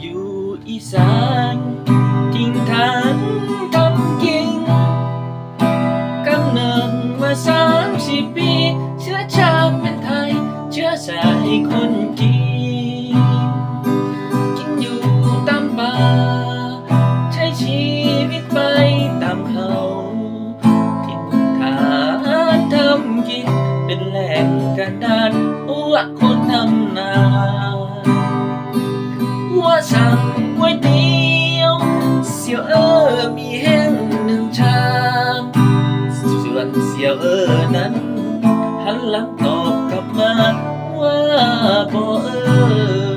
อยู่อีสานกิ่งทานทำกิ่งกำเนิดมาสามสิบปี เชื้อชาติเป็นไทย เชื้อสายคนจีนกินอยู่ตามป่าใช้ชีวิตไปตามเขาทินฐานทำกินเป็นแหล่งกระดานอ้วกคนทำนา สั่งก๋วยเตี๋ยวเสียวเออมีแห้งหนึ่งชามส่วนเสียวเออนั้นหันหลังตอบกลับมาว่าบ่เออ